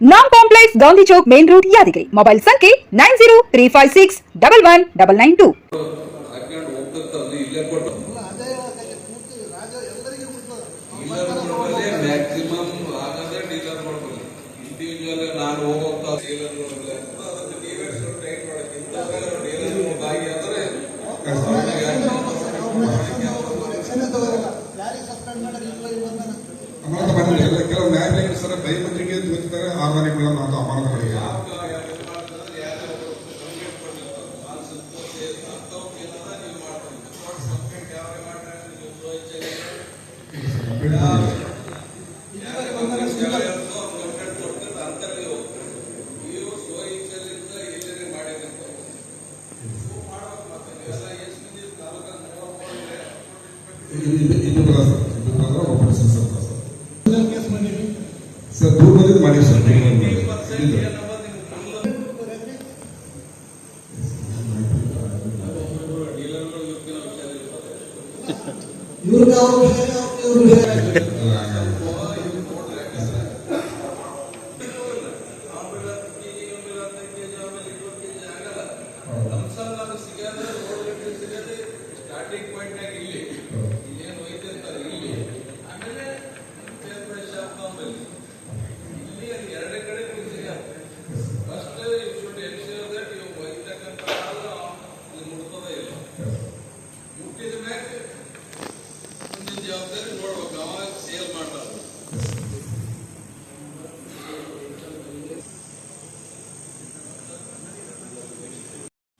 ನಾಮ್ complex Gandhi Chowk main road Yadgiri mobile ಸಂಖ್ಯೆ nine zero three five six double one double nine two ಕೆಲವು ನ್ಯಾಯಾಲಯ sir ಭಯಪತ್ರಿಕೆ ಆಹ್ವಾನಿಗಳನ್ನ ಅಂತ ಅಮಾನತ ಇದು ಇದು ಸರ್ ಇದು ಒಬ್ಬರು ಸರ್ ದೂರ ಬಂದಿದ್ದು ಮಾಡಿ ಸರ್ ದೂರ ಬಂದಿದ್ದು ಮಾಡಿ. ಇಲ್ಲಿಂದ. ಇವ್ರಿಗೆ ಅವ್ರ ವಿಷಯ ಇವ್ರ